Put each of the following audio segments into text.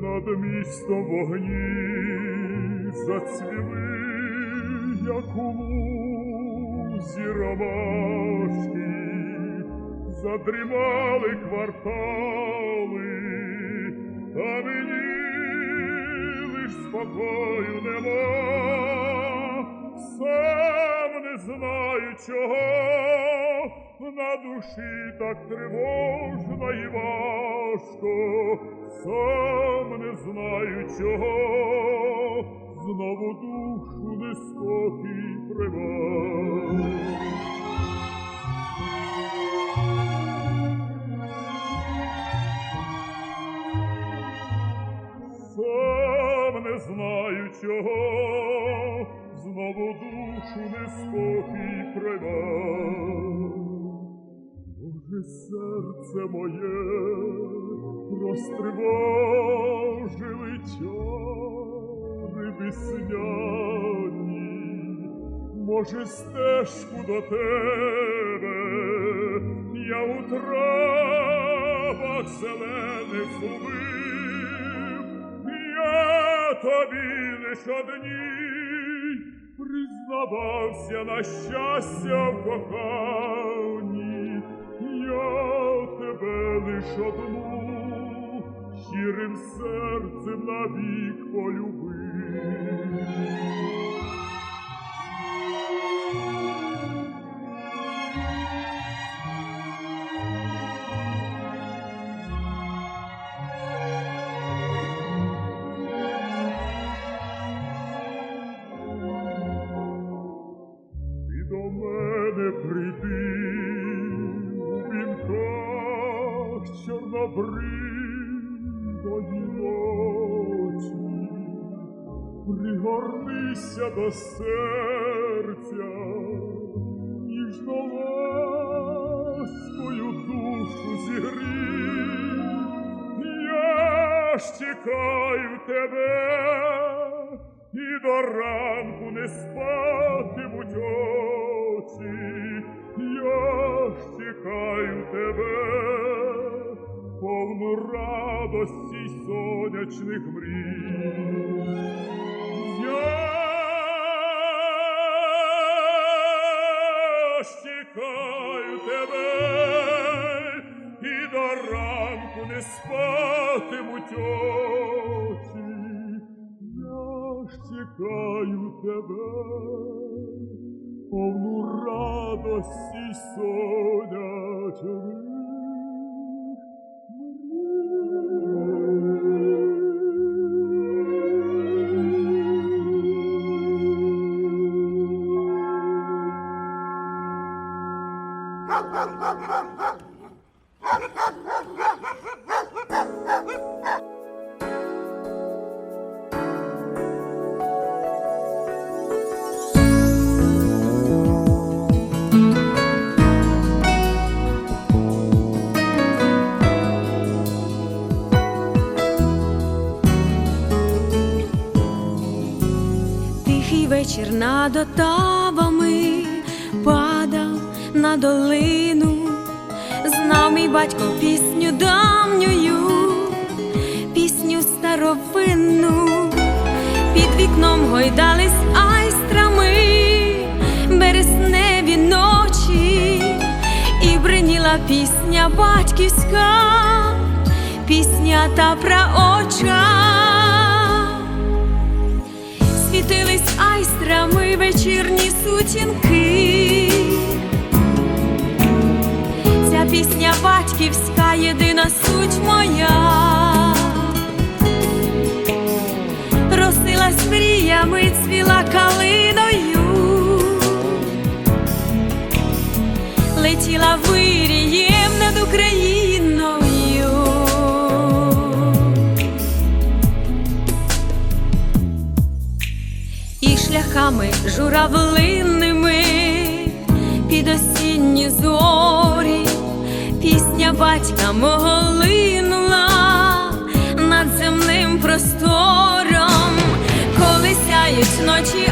місто в вогні зацвіли, як у лузі ромашки, задрімали квартали, а мені лиш спокою нема, сам не знаю чого, на душі так тривожно і важко, сам не знаю чого, знову душу неспокій привав. Сам не знаю чого, знову душу неспокій привав. Може, серце моє розтривожили чари весняні, може, стежку до тебе я у травах зелених згубив, я тобі лиш одній признавався на щастя в коханні, я тебе лиш одну щирим серцем навік полюбив. Прийди у вінках чорнобривої ночі, пригорнися до серця, ніжно ласкою душу зігрій, я ж чекаю тебе і до ранку не спатимуть очі, я ж чекаю тебе, повну радості сонячних мрій. Ж тебе, і до ранку не спатимуть очі. Я ж чекаю тебе, повну радості сонячних Тихий вечір над отавами падав на долину, знав мій батько пісню давньою, пісню старовинну, під вікном гойдались айстрами, бересневі ночі, і бриніла пісня батьківська, пісня та праоча світились айстрами вечірні сутінки. Ця пісня батьківська, єдина суть моя. Росилась мріями, цвіла калиною, летіла вирієм шляхами журавлинними під осінні зорі. Пісня батька мого над земним простором, коли сяють ночі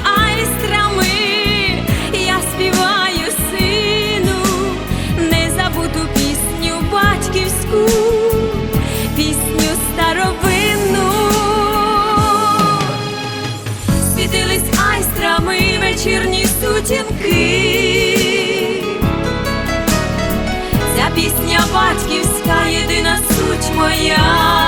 Батьківська єдина суть моя.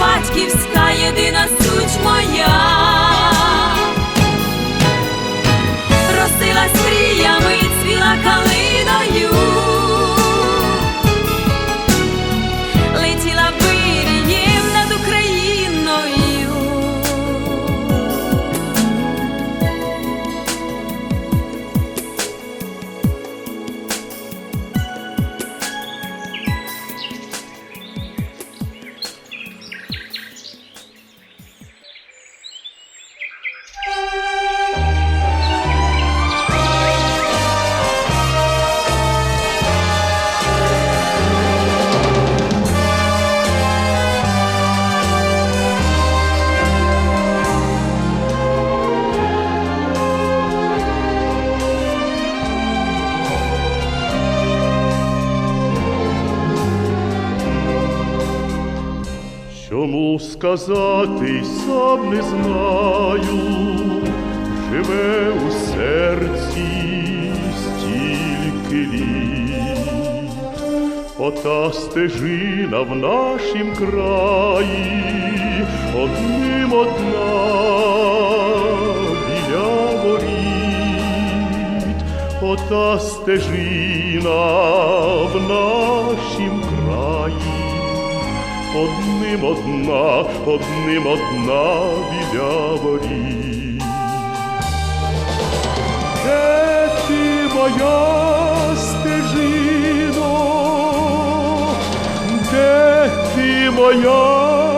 Батьківська, єдина суть моя. Чому сказати сам не знаю, живе у серці стільки літ, ота стежина в нашім краї, одним одна біля воріт, ота стежина в нашім одним одна, одним одна біля воріт. Де ти моя стежино, де ти моя